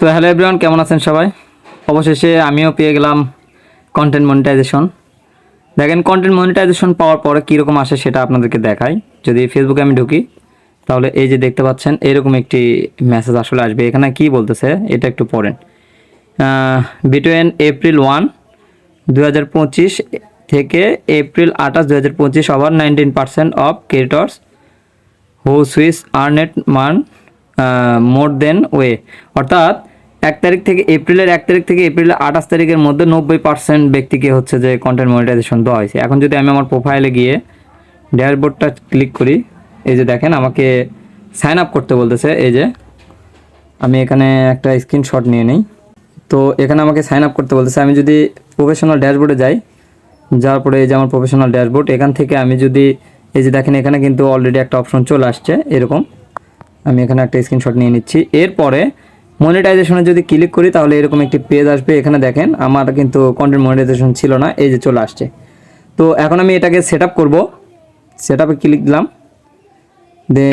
তো hello everyone, কেমন আছেন সবাই? অবশেষে আমিও পেয়ে গেলাম কন্টেন্ট মনিটাইজেশন দেখেন কন্টেন্ট মনিটাইজেশন পাওয়ার পরে কীরকম আসে সেটা আপনাদেরকে দেখাই। যদি ফেসবুকে আমি ঢুকি, তাহলে এই যে দেখতে পাচ্ছেন, এরকম একটি মেসেজ আসলে আসবে। এখানে কি বলতেছে, এটা একটু পড়েন। বিটুইন এপ্রিল ওয়ান দু হাজার পঁচিশ থেকে এপ্রিল আঠাশ দু হাজার পঁচিশ over nineteen percent of creators who swiss earned man more than way অর্থাৎ এক তারিখ থেকে এপ্রিলের এক তারিখ থেকে এপ্রিলের আঠাশ তারিখের মধ্যে নব্বই পার্সেন্ট ব্যক্তিকে হচ্ছে যে কন্টেন্ট মনিটাইজেশন দেওয়া হয়েছে। এখন যদি আমি আমার প্রোফাইলে গিয়ে ড্যাশবোর্ডটা ক্লিক করি, এই যে দেখেন আমাকে সাইন আপ করতে বলতেছে, এই যে আমি এখানে একটা স্ক্রিনশট নিয়ে নিই। তো এখানে আমাকে সাইন আপ করতে বলতেছে, আমি যদি প্রফেশনাল ড্যাশবোর্ডে যাই, যাওয়ার পরে এই যে আমার প্রফেশনাল ড্যাশবোর্ড এখান থেকে আমি যদি, এই যে দেখেন এখানে কিন্তু অলরেডি একটা অপশন চলে আসছে, এরকম। আমি এখানে একটা স্ক্রিনশট নিয়ে নিচ্ছি। এরপরে মনিটাইজেশনে যদি ক্লিক করি তাহলে এরকম একটি পেজ আসবে। এখানে দেখেন আমার কিন্তু কন্টেন্ট মনিটাইজেশন ছিল না এই যে চলে আসছে। তো এখন আমি এটাকে সেট আপ করব। সেট আপে ক্লিক দিলাম। দেন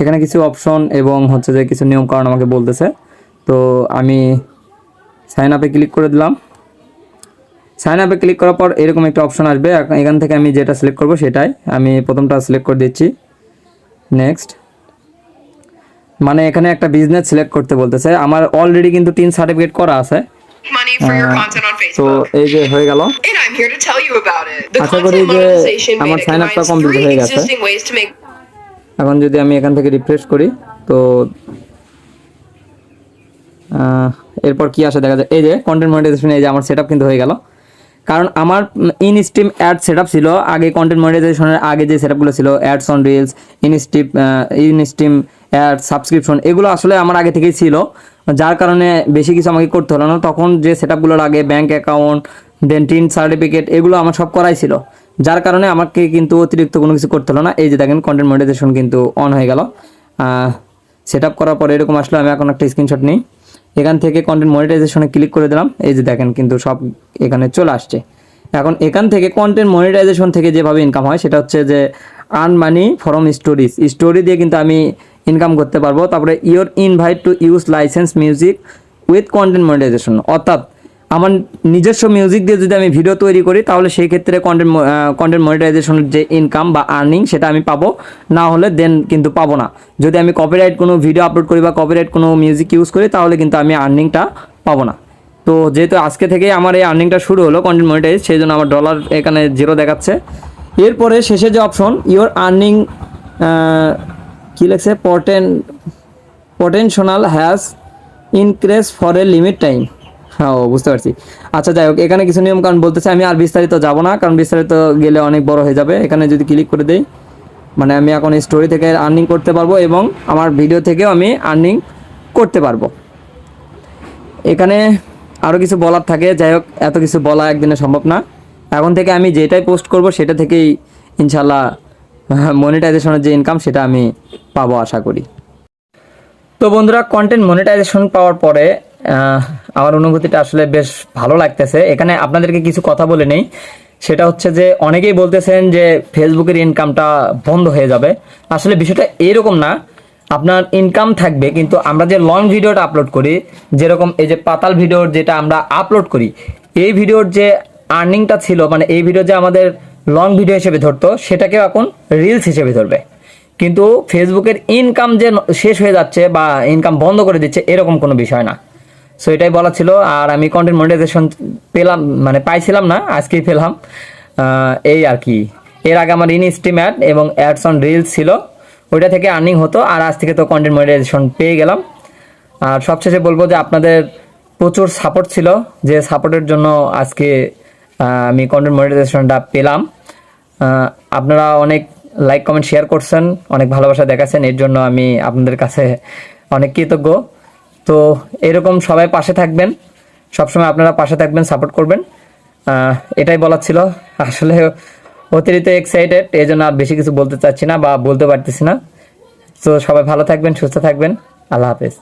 এখানে কিছু অপশন এবং হচ্ছে যে কিছু নিয়ম কারণ আমাকে বলতেছে। তো আমি সাইন আপে ক্লিক করে দিলাম। সাইন আপে ক্লিক করার পর এরকম একটা অপশন আসবে। এখান থেকে আমি যেটা সিলেক্ট করব সেটাই। আমি প্রথমটা সিলেক্ট করে দিচ্ছি। নেক্সট মানে এখানে একটা বিজনেস সিলেক্ট করতে বলতেছে। আমার অলরেডি কিন্তু তিন সার্টিফিকেট করা আছে। তো এই যে হয়ে গেল। আশা করি যে আমার beta sign up টা combines complete three হয়ে গেছে। এখন যদি আমি এখান থেকে রিফ্রেশ করি তো এরপর কি আসে দেখা যায়। এই যে কন্টেন্ট মনিটাইজেশন এই যে আমার সেটআপ কিন্তু হয়ে গেল। কারণ আমার ইন স্টিম অ্যাড সেটআপ ছিল আগে কন্টেন্ট মনিটাইজেশনের আগে যে সেটআপগুলো ছিল ads on reels in strip in stream ad, subscription, এগুলো আসলে আমার আগে থেকেই ছিল। যার কারণে বেশি কিছু আমাকে করতে হলো না। তখন যে সেটআপগুলোর আগে bank account, then TIN certificate, এগুলো আমার সব করাই ছিল। যার কারণে আমাকে কিন্তু অতিরিক্ত কোনো কিছু করতে হলো না। এই যে দেখেন কন্টেন্ট মনিটাইজেশন কিন্তু অন হয়ে গেল। সেট আপ করার পরে এরকম আসলো, আমি এখন একটা স্ক্রিনশট নিই। এখান থেকে কন্টেন্ট মনিটাইজেশনে ক্লিক করে দিলাম। এই যে দেখেন, কিন্তু সব এখানে চলে আসছে। এখন এখান থেকে কন্টেন্ট মনিটাইজেশন থেকে যেভাবে ইনকাম হয়, সেটা হচ্ছে যে earn money from stories story দিয়ে কিন্তু আমি ইনকাম করতে পারব। তারপরে your invite to use licence music with content monetization অর্থাৎ আমার নিজস্ব মিউজিক দিয়ে যদি আমি ভিডিও তৈরি করি, তাহলে সেই ক্ষেত্রে কন্টেন্ট কন্টেন্ট মনিটাইজেশনের যে ইনকাম বা আর্নিং সেটা আমি পাবো। না হলে দেন কিন্তু পাবো না। যদি আমি কপিরাইট কোনো ভিডিও আপলোড করি বা কপিরাইট কোনো মিউজিক ইউজ করি, তাহলে কিন্তু আমি আর্নিংটা পাবো না। তো যেহেতু আজকে থেকেই আমার এই আর্নিংটা শুরু হলো কন্টেন্ট মনিটাইজ সেই জন্য আমার ডলার এখানে জিরো দেখাচ্ছে। এরপরে শেষে যে অপশন ইওর আর্নিং কী লেখছে? Potent potential has increase for a limit time হ্যাঁ ও, বুঝতে পারছি। আচ্ছা যাই হোক, এখানে কিছু নিয়ম কারণ বলতেছে, আমি আর বিস্তারিত যাব না, কারণ বিস্তারিত গেলে অনেক বড় হয়ে যাবে। এখানে যদি ক্লিক করে দেই মানে আমি এখন স্টোরি থেকে আর্নিং করতে পারব এবং আমার ভিডিও থেকেও আমি আর্নিং করতে পারব। এখানে আরও কিছু বলার থাকে, যাই হোক, এত কিছু বলা একদিনে সম্ভব না। এখন থেকে আমি যেটাই পোস্ট করব, সেটা থেকেই ইনশাল্লাহ মনিটাইজেশনের যে ইনকাম সেটা আমি পাবো আশা করি। তো বন্ধুরা কন্টেন্ট মনিটাইজেশন পাওয়ার পরে আমার অনুভূতিটা আসলে বেশ ভালো লাগতেছে। এখানে আপনাদেরকে কিছু কথা বলে নেই। সেটা হচ্ছে যে, অনেকেই বলতেছেন যে ফেসবুকের ইনকামটা বন্ধ হয়ে যাবে। আসলে বিষয়টা এরকম না। আপনার ইনকাম থাকবে, কিন্তু আমরা যে লং ভিডিওটা আপলোড করি, যেরকম এই যে পাতাল ভিডিওর যেটা আমরা আপলোড করি, এই ভিডিওর যে আর্নিংটা ছিল মানে এই ভিডিও যে আমাদের লং ভিডিও হিসেবে ধরতো, সেটাকেও এখন রিলস হিসেবে ধরবে। কিন্তু ফেসবুকের ইনকাম যে শেষ হয়ে যাচ্ছে বা ইনকাম বন্ধ করে দিচ্ছে, এরকম কোনো বিষয় না। সো এটাই বলা ছিল, আর আমি কন্টেন্ট মনিটাইজেশন পেলাম মানে পাইছিলাম না, আজকেই পেলাম। এই আর কি। এর আগে আমার ইন অ্যাড এবং অ্যাডস অন রিলস ছিল, ওইটা থেকে আর্নিং হতো, আর আজ থেকে তো কন্টেন্ট মনিটাইজেশন পেয়ে গেলাম। আর সবশেষে বলব যে আপনাদের প্রচুর সাপোর্ট ছিল, যে সাপোর্টের জন্য আজকে আমি কন্টেন্ট মনিটাইজেশনটা পেলাম। আপনারা অনেক লাইক কমেন্ট শেয়ার করছেন, অনেক ভালোবাসা দেখাচ্ছেন, এর জন্য আমি আপনাদের কাছে অনেক কৃতজ্ঞ। তো এরকম সবাই পাশে থাকবেন, সবসময় আপনারা পাশে থাকবেন সাপোর্ট করবেন। এটাই বলার ছিল। আসলে অতিরিক্ত এক্সাইটেড এই জন্য আর বেশি কিছু বলতে চাচ্ছি না বা বলতে পারতেছি না। তো সবাই ভালো থাকবেন, সুস্থ থাকবেন। আল্লাহ হাফেজ।